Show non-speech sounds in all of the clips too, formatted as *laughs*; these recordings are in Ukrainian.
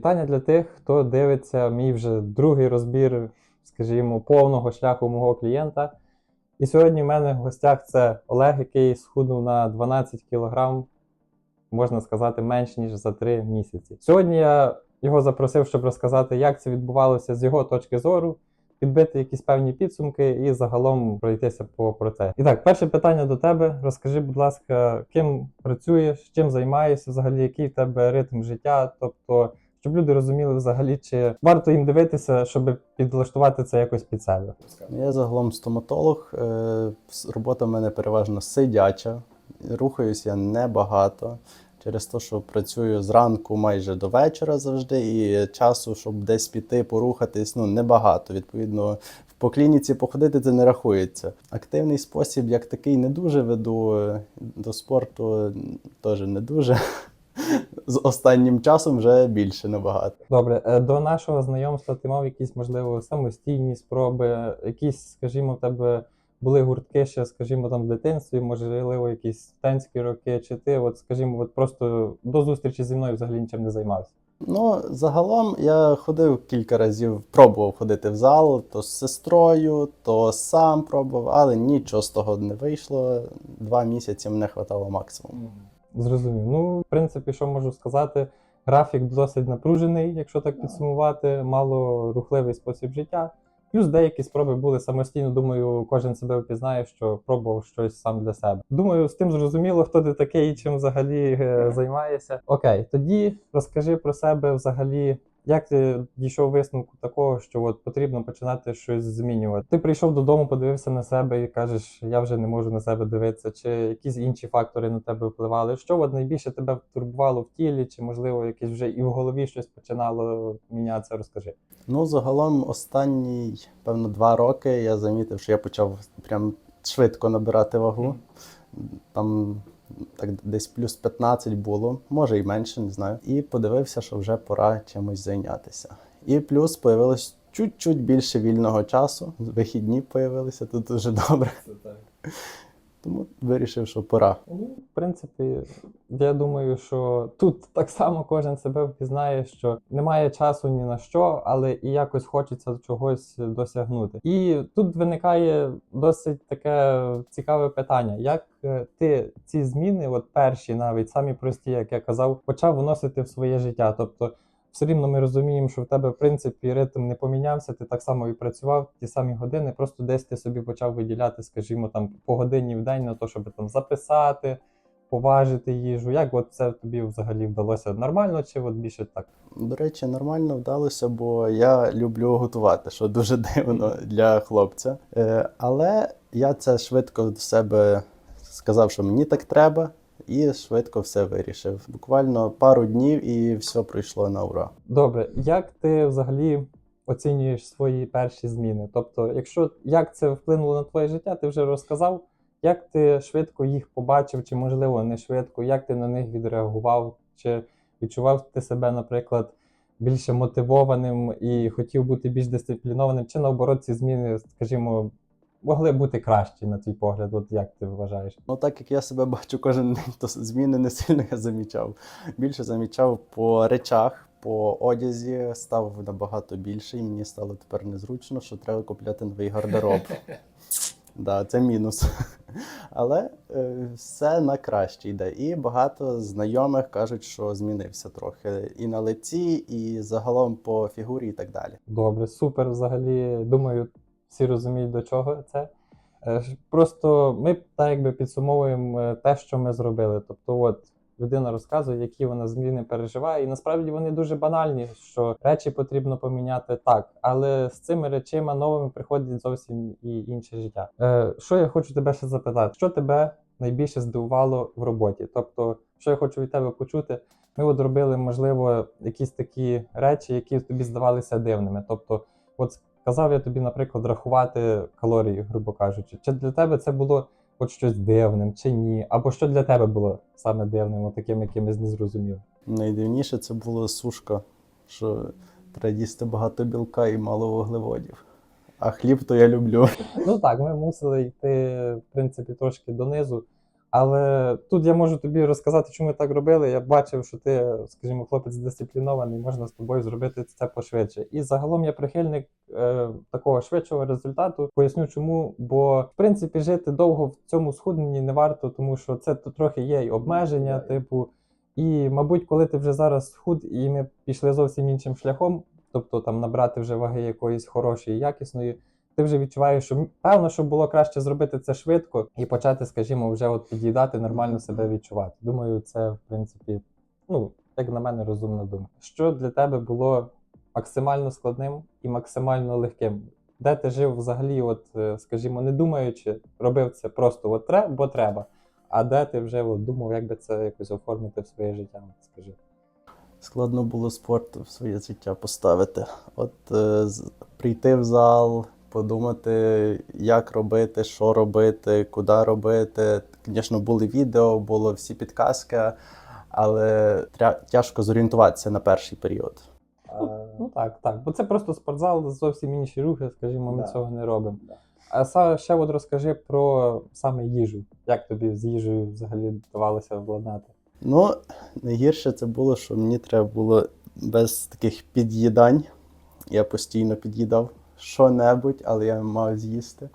Питання для тих, хто дивиться мій вже другий розбір, скажімо, повного шляху мого клієнта. І сьогодні в мене в гостях це Олег, який схуднув на 12 кг, можна сказати, менш ніж за 3 місяці. Сьогодні я його запросив, щоб розказати, як це відбувалося з його точки зору, підбити якісь певні підсумки і загалом пройтися по процесу. І так, перше питання до тебе. Розкажи, будь ласка, ким працюєш, чим займаєшся взагалі, який в тебе ритм життя, тобто. Щоб люди розуміли взагалі, чи варто їм дивитися, щоб підлаштувати це якось під себе. Я загалом стоматолог. е, Робота в мене переважно сидяча. Рухаюсь я небагато. Через те, що працюю зранку майже до вечора завжди, і часу, щоб десь піти, порухатись, ну небагато. Відповідно, по клініці походити це не рахується. Активний спосіб, як такий, не дуже веду. е, До спорту теж не дуже. З останнім часом вже більше набагато. Добре, е, до нашого знайомства ти мав якісь, можливо, самостійні спроби, якісь, скажімо, в тебе були гуртки ще, скажімо, там в дитинстві, можливо, якісь студентські роки, чи ти, от, скажімо, от просто до зустрічі зі мною взагалі нічим не займався. Ну, загалом я ходив кілька разів, пробував ходити в зал, то з сестрою, то сам пробував, але нічого з того не вийшло. Два місяці мене хватало максимум. Зрозумів. Ну, в принципі, що можу сказати, графік досить напружений, якщо так підсумувати, мало рухливий спосіб життя. Плюс деякі спроби були самостійно. Думаю, кожен себе впізнає, що пробував щось сам для себе. Думаю, з тим зрозуміло, хто ти такий і чим взагалі е, займаєшся. Окей, тоді розкажи про себе взагалі. Як ти дійшов висновку такого, що от потрібно починати щось змінювати? Ти прийшов додому, подивився на себе і кажеш, я вже не можу на себе дивитися, чи якісь інші фактори на тебе впливали? Що от найбільше тебе турбувало в тілі, чи можливо якесь вже і в голові щось починало мінятися? Розкажи. Ну, загалом, останні, певно, два роки я замітив, що я почав прям швидко набирати вагу. Там так десь плюс 15 було, може і менше, не знаю. І подивився, що вже пора чимось зайнятися. І плюс появилось чуть-чуть більше вільного часу. Вихідні появилися, тут дуже добре. Тому вирішив, що пора. Ну, в принципі, я думаю, що тут так само кожен себе впізнає, що немає часу ні на що, але і якось хочеться чогось досягнути. І тут виникає досить таке цікаве питання: як е, ти ці зміни, от перші, навіть самі прості, як я казав, почав вносити в своє життя? Тобто. Все рівно ми розуміємо, що в тебе в принципі ритм не помінявся, ти так само і працював ті самі години, просто десь ти собі почав виділяти, скажімо, там по годині в день на те, щоб там записати, поважити їжу. Як от це тобі взагалі вдалося нормально, чи от більше так? До речі, нормально вдалося, бо я люблю готувати, що дуже дивно для хлопця. Е, але я це швидко до себе сказав, що мені так треба, і швидко все вирішив. Буквально пару днів і все пройшло на ура. Добре, як ти взагалі оцінюєш свої перші зміни? Тобто, якщо як це вплинуло на твоє життя, ти вже розказав. Як ти швидко їх побачив, чи можливо не швидко, як ти на них відреагував? Чи відчував ти себе, наприклад, більше мотивованим і хотів бути більш дисциплінованим, чи наоборот ці зміни, скажімо, могли бути кращі на твій погляд? От як ти вважаєш? Ну, так як я себе бачу кожен день, то зміни не сильно я замічав. Більше замічав по речах, по одязі став набагато більше, і мені стало тепер незручно, що треба купляти новий гардероб. *laughs* Да, це мінус. Але е, все на краще йде. І багато знайомих кажуть, що змінився трохи і на лиці, і загалом по фігурі, і так далі. Добре, супер. Взагалі, думаю, всі розуміють, до чого це. Е, Просто ми так якби підсумовуємо е, те, що ми зробили. Тобто, от людина розказує, які вона зміни переживає, і насправді вони дуже банальні, що речі потрібно поміняти так, але з цими речима новими приходить зовсім і інше життя. Е, що я хочу тебе ще запитати? Що тебе найбільше здивувало в роботі? Тобто, що я хочу від тебе почути? Ми от робили, можливо, якісь такі речі, які тобі здавалися дивними. Тобто, от казав я тобі, наприклад, рахувати калорії, грубо кажучи. Чи для тебе це було от щось дивним, чи ні? Або що для тебе було саме дивним, от таким якимось незрозумілим? Найдивніше це була сушка, що треба їсти багато білка і мало вуглеводів. А хліб то я люблю. Ну так, ми мусили йти, в принципі, трошки донизу. Але тут я можу тобі розказати, чому ми так робили. Я бачив, що ти, скажімо, хлопець дисциплінований, можна з тобою зробити це пошвидше. І загалом я прихильник е, такого швидшого результату. Поясню чому. Бо в принципі жити довго в цьому схудненні не варто, тому що це то трохи є й обмеження, типу. І, мабуть, коли ти вже зараз худ, і ми пішли зовсім іншим шляхом, тобто там набрати вже ваги якоїсь хорошої, якісної, ти вже відчуваєш, що певно, що було краще зробити це швидко і почати, скажімо, вже от під'їдати, нормально себе відчувати. Думаю, це в принципі, ну, як на мене, розумна думка. Що для тебе було максимально складним і максимально легким? Де ти жив взагалі, от, е, скажімо, не думаючи, робив це просто от треба, бо треба. А де ти вже от, думав, як би це якось оформити в своє життя? Скажи. Складно було спорт в своє життя поставити. От е, прийти в зал, подумати, як робити, що робити, куди робити. Звісно, були відео, було всі підказки, але тяжко зорієнтуватися на перший період. Ну так, так. Бо це просто спортзал, зовсім інші рухи, скажімо, ми Да. цього не робимо. Да. А са- ще от розкажи про саме їжу. Як тобі з їжею взагалі вдавалося владнати? Ну, найгірше це було, що мені треба було без таких під'їдань. Я постійно під'їдав що-небудь, але я мав з'їсти.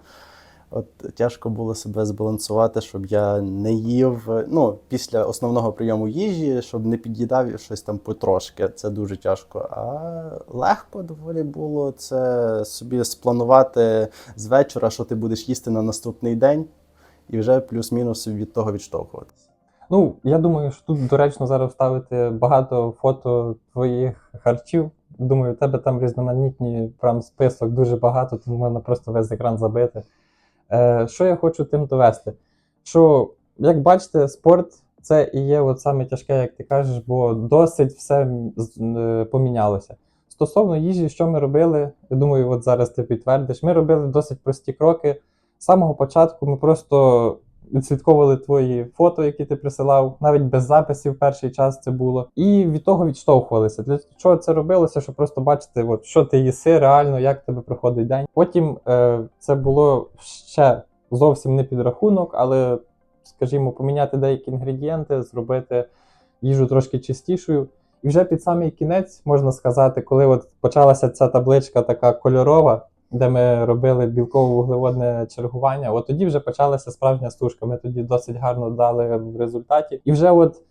От тяжко було себе збалансувати, щоб я не їв. Ну, після основного прийому їжі, щоб не під'їдав щось там потрошки. Це дуже тяжко. А легко доволі було це собі спланувати з вечора, що ти будеш їсти на наступний день, і вже плюс-мінус від того відштовхуватися. Ну, я думаю, що тут доречно зараз вставити багато фото твоїх харчів. Думаю, у тебе там різноманітні прям список дуже багато, тому можна просто весь екран забити. Е, що я хочу тим довести? Що, як бачите, спорт це і є от саме тяжке, як ти кажеш, бо досить все е, помінялося. Стосовно їжі, що ми робили, я думаю, от зараз ти підтвердиш, ми робили досить прості кроки. З самого початку ми просто відслідковували твої фото, які ти присилав, навіть без записів перший час це було. І від того відштовхувалися. Для чого це робилося? Щоб просто бачити, от, що ти їси реально, як тебе проходить день. Потім е, це було ще зовсім не підрахунок, але, скажімо, поміняти деякі інгредієнти, зробити їжу трошки чистішою. І вже під самий кінець можна сказати, коли от почалася ця табличка така кольорова, де ми робили білково-вуглеводне чергування, от тоді вже почалася справжня стужка. Ми тоді досить гарно дали в результаті. І вже, от,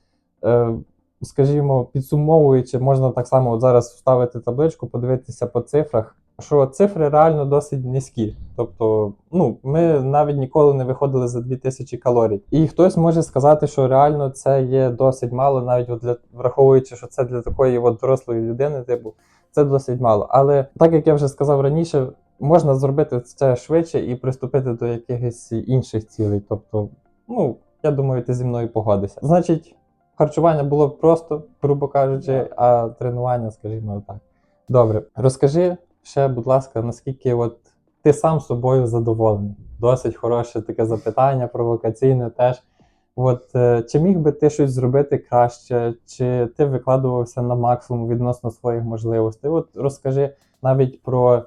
е, скажімо, підсумовуючи, можна так само от зараз вставити табличку, подивитися по цифрах. Що цифри реально досить низькі. Тобто, ну, ми навіть ніколи не виходили за 2000 калорій. І хтось може сказати, що реально це є досить мало, навіть от для враховуючи, що це для такої от дорослої людини, типу, це досить мало. Але так як я вже сказав раніше, можна зробити це швидше і приступити до якихось інших цілей. Тобто, ну, я думаю, ти зі мною погодишся. Значить, харчування було просто, грубо кажучи, а тренування, скажімо так. Добре, розкажи ще, будь ласка, наскільки от ти сам собою задоволений? Досить хороше таке запитання, провокаційне теж. От е, чи міг би ти щось зробити краще, чи ти викладувався на максимум відносно своїх можливостей? От розкажи навіть про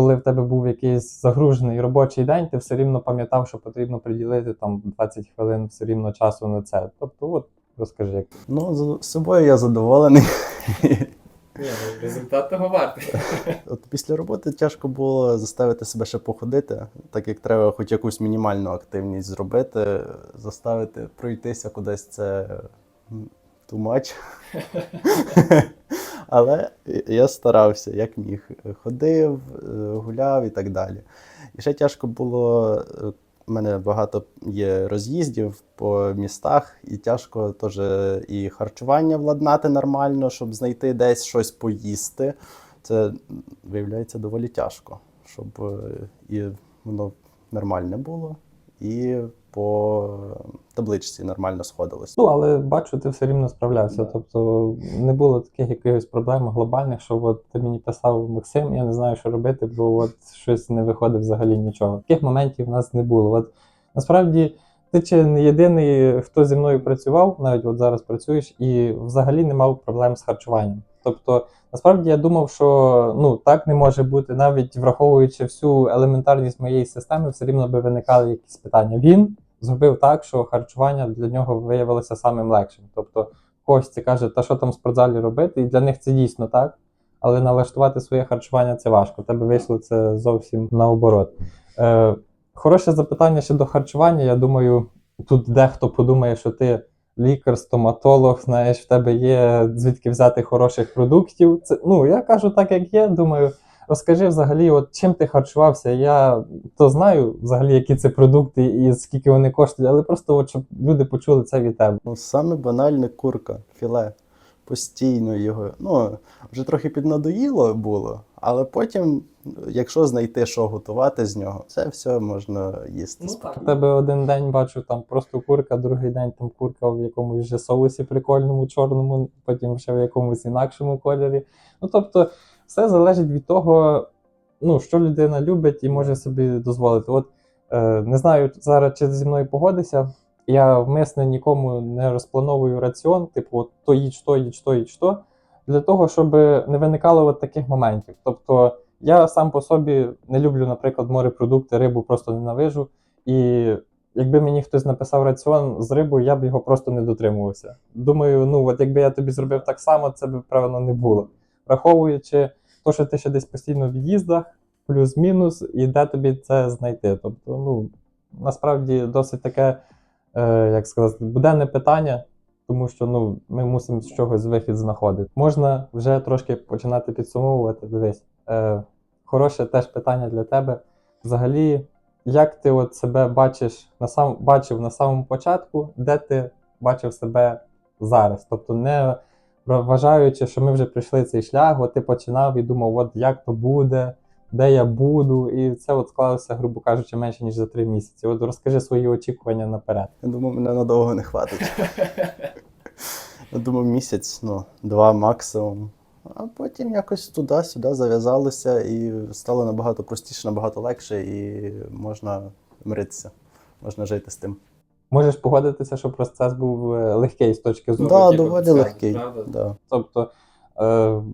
коли в тебе був якийсь загружений робочий день, ти все рівно пам'ятав, що потрібно приділити там 20 хвилин все рівно часу на це. Тобто, от розкажи, як Ну, з собою я задоволений. Результат того вартий. От після роботи тяжко було заставити себе ще походити, так як треба хоч якусь мінімальну активність зробити, заставити пройтися кудись це much. *laughs* Але я старався, як міг. Ходив, е, гуляв і так далі. І ще тяжко було. е, У мене багато є роз'їздів по містах, і тяжко теж і харчування владнати нормально, щоб знайти десь щось поїсти. Це виявляється доволі тяжко, щоб е, і воно нормальне було, і по табличці нормально сходилось. Ну, але бачу, ти все рівно справлявся. Тобто не було таких якихось проблем глобальних, що от ти мені писав Максим, я не знаю, що робити, бо от щось не виходить взагалі нічого. Таких моментів в нас не було. От насправді ти чи не єдиний, хто зі мною працював, навіть от зараз працюєш, і взагалі не мав проблем з харчуванням. Тобто, насправді я думав, що ну так не може бути, навіть враховуючи всю елементарність моєї системи, все рівно би виникали якісь питання. Він зробив так, що харчування для нього виявилося самим легшим. Тобто, когось це каже, та що там в спортзалі робити, і для них це дійсно так. Але налаштувати своє харчування це важко. Тебе вийшло це зовсім наоборот. Е, хороше запитання щодо харчування. Я думаю, тут дехто подумає, що ти лікар, стоматолог, знаєш, в тебе є звідки взяти хороших продуктів. Це, ну, я кажу так, як є. Думаю, розкажи взагалі, от чим ти харчувався. Я то знаю взагалі, які це продукти і скільки вони коштують, але просто от, щоб люди почули це від тебе. Ну, саме банальне курка, філе. Постійно його. Ну, вже трохи піднадоїло було, але потім, якщо знайти, що готувати з нього, це все можна їсти. У тебе один день бачу там просто курка, другий день там курка в якомусь вже соусі прикольному, чорному, потім ще в якомусь інакшому кольорі. Ну тобто, все залежить від того, ну, що людина любить і може собі дозволити. От е, не знаю зараз, чи зі мною погодишся. Я вмисне нікому не розплановую раціон, типу, от то їдь, то їдь, то їдь, то, для того, щоб не виникало от таких моментів. Тобто, я сам по собі не люблю, наприклад, морепродукти, рибу просто ненавижу. І якби мені хтось написав раціон з рибою, я б його просто не дотримувався. Думаю, ну от якби я тобі зробив так само, це б правильно не було. Враховуючи те, що ти ще десь постійно в від'їздах, плюс-мінус, і де тобі це знайти. Тобто, ну насправді досить таке, е, як сказати, буденне питання. Тому що ну, ми мусимо з чогось вихід знаходити. Можна вже трошки починати підсумовувати. Дивись, е, хороше теж питання для тебе. Взагалі, як ти от себе бачиш на сам бачив на самому початку, де ти бачив себе зараз? Тобто, не вважаючи, що ми вже пройшли цей шлях, от ти починав і думав, от як то буде, де я буду, і це от склалося, грубо кажучи, менше ніж за три місяці. От розкажи свої очікування наперед. Я думаю, мене надовго не хватить. Я думав, місяць, ну, два максимум. А потім якось туди-сюди зав'язалося і стало набагато простіше, набагато легше, і можна миритися, можна жити з тим. Можеш погодитися, що процес був е, легкий з точки зору. Так, да, доволі легкий. Да. Тобто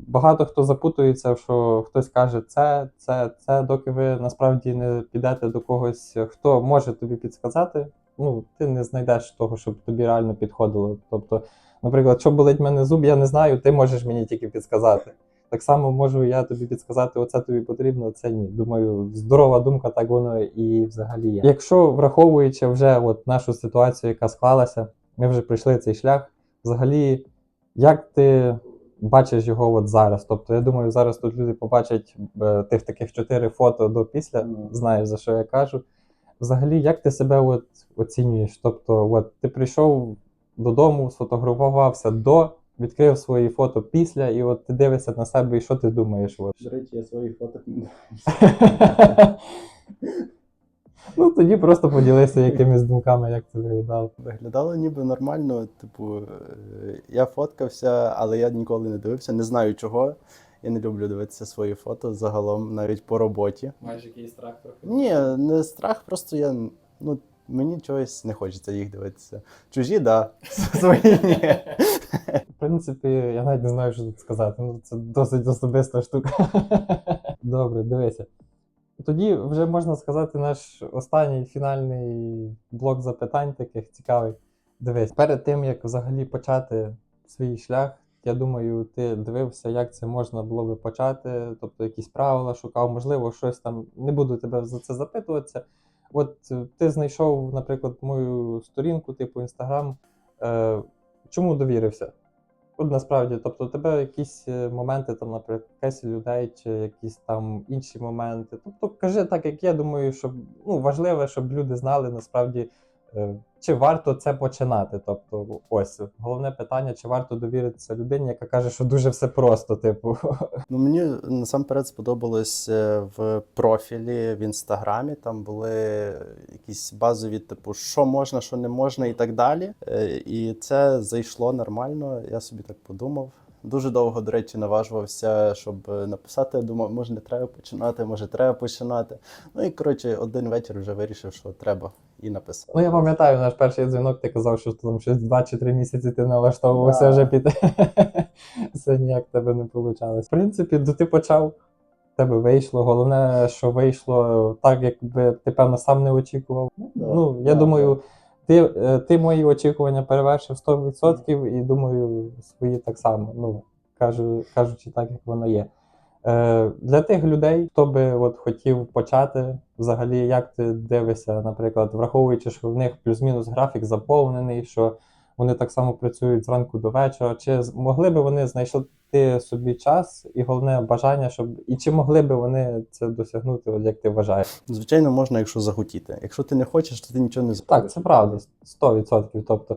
багато хто запутується, що хтось каже це, це, це, доки ви насправді не підете до когось, хто може тобі підсказати. Ну, ти не знайдеш того, щоб тобі реально підходило. Тобто, наприклад, що болить в мене зуб, я не знаю, ти можеш мені тільки підсказати. Так само можу я тобі підсказати, оце тобі потрібно, це ні. Думаю, здорова думка, так воно і взагалі є. Якщо враховуючи вже от нашу ситуацію, яка склалася, ми вже пройшли цей шлях. Взагалі, як ти бачиш його от зараз? Тобто, я думаю, зараз тут люди побачать е, тих таких чотири фото до після, знаєш за що я кажу. Взагалі, як ти себе от оцінюєш? Тобто, от ти прийшов додому, сфотографувався до, відкрив свої фото після, і от ти дивишся на себе, і що ти думаєш? От? До речі, я свої фото *laughs* ну тоді просто поділися якимись думками, як це виглядало. Виглядало ніби нормально. Типу, е, я фоткався, але я ніколи не дивився, не знаю чого. Я не люблю дивитися свої фото загалом, навіть по роботі. Маєш якийсь страх трохи? Ні, не страх, просто я. Ну, мені чогось не хочеться їх дивитися. Чужі, да. *laughs* Свої ні. В принципі, я навіть не знаю, що тут сказати. Ну, це досить особиста штука. *laughs* Добре, дивися. Тоді вже можна сказати наш останній фінальний блок запитань таких цікавий. Дивись, перед тим як взагалі почати свій шлях, я думаю, ти дивився, як це можна було би почати, тобто якісь правила шукав, можливо, щось там. Не буду тебе за це запитуватися. От е, ти знайшов, наприклад, мою сторінку, типу Інстаграм. Е, чому довірився? От насправді, тобто, у тебе якісь е, моменти, там, наприклад, якась людей, чи якісь там інші моменти. Тобто, кажи так, як я думаю, щоб ну, важливо, щоб люди знали насправді, чи варто це починати. Тобто, ось головне питання, чи варто довіритися людині, яка каже, що дуже все просто, типу. *laughs* Ну, мені насамперед сподобалось е, в профілі в інстаграмі. Там були якісь базові, типу, що можна, що не можна, і так далі. Е, І це зайшло нормально. Я собі так подумав. Дуже довго, до речі, наважувався, щоб написати. Думав, може не треба починати, може треба починати. Ну і коротше, один вечір вже вирішив, що треба, і написав. Ну, я пам'ятаю, наш перший дзвінок, ти казав, що там щось 2 чи 3 місяці ти налаштовувався Да. вже піти. *laughs* Це ніяк тебе не вийшло. В принципі, то ти почав. тебе вийшло. Головне, що вийшло так, як би ти певно сам не очікував. Ну, я думаю, ти, е, ти мої очікування перевершив 100% і думаю, свої так само. Ну, кажу, кажучи так, як воно є. Е, для тих людей, хто би от хотів почати, взагалі, як ти дивишся, наприклад, враховуючи, що в них плюс-мінус графік заповнений, що вони так само працюють зранку до вечора, чи могли би вони знайшли собі час і головне бажання, щоб і чи могли би вони це досягнути, от як ти вважаєш? Звичайно, можна, якщо захотіти. Якщо ти не хочеш, то ти нічого не зробиш. Так, це правда, 100%. Тобто,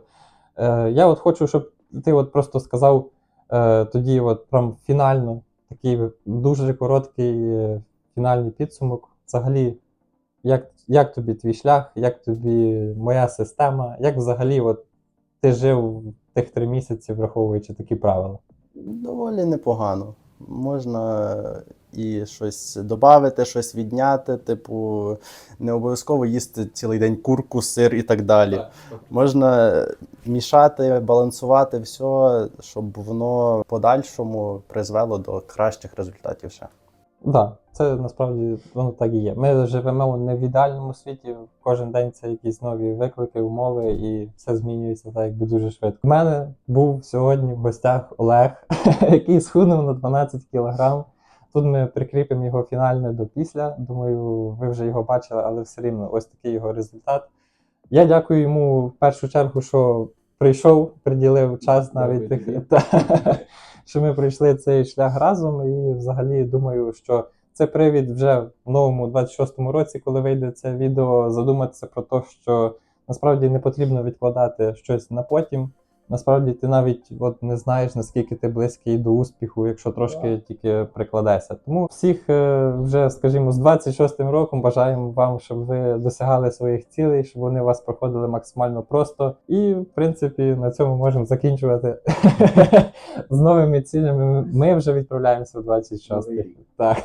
е, я от хочу, щоб ти от просто сказав е, тоді, от прям фінально, такий дуже короткий е, фінальний підсумок. Взагалі, як, як тобі твій шлях, як тобі моя система, як взагалі от, ти жив тих три місяці, враховуючи такі правила? Доволі непогано. Можна і щось додати, щось відняти, типу, не обов'язково їсти цілий день курку, сир і так далі. Можна мішати, балансувати все, щоб воно подальшому призвело до кращих результатів ще. Так, да, це насправді воно так і є. Ми живемо не в ідеальному світі. Кожен день це якісь нові виклики, умови, і все змінюється так, якби дуже швидко. У мене був сьогодні в гостях Олег, *laughs* який схуднув на 12 кілограм. Тут ми прикріпимо його фінальне до після. Думаю, ви вже його бачили, але все рівно ось такий його результат. Я дякую йому в першу чергу, що прийшов, приділив час навіть тих, *laughs* що ми пройшли цей шлях разом. І взагалі думаю, що це привід вже в новому 26-му році, коли вийде це відео, задуматися про те, що насправді не потрібно відкладати щось на потім. Насправді ти навіть от не знаєш, наскільки ти близький до успіху, якщо трошки тільки прикладешся. Тому всіх е, вже, скажімо, з 26-м роком бажаємо вам, щоб ви досягали своїх цілей, щоб вони у вас проходили максимально просто. І, в принципі, на цьому можемо закінчувати *laughs* з новими цілями. Ми вже відправляємося в 26-й. Так.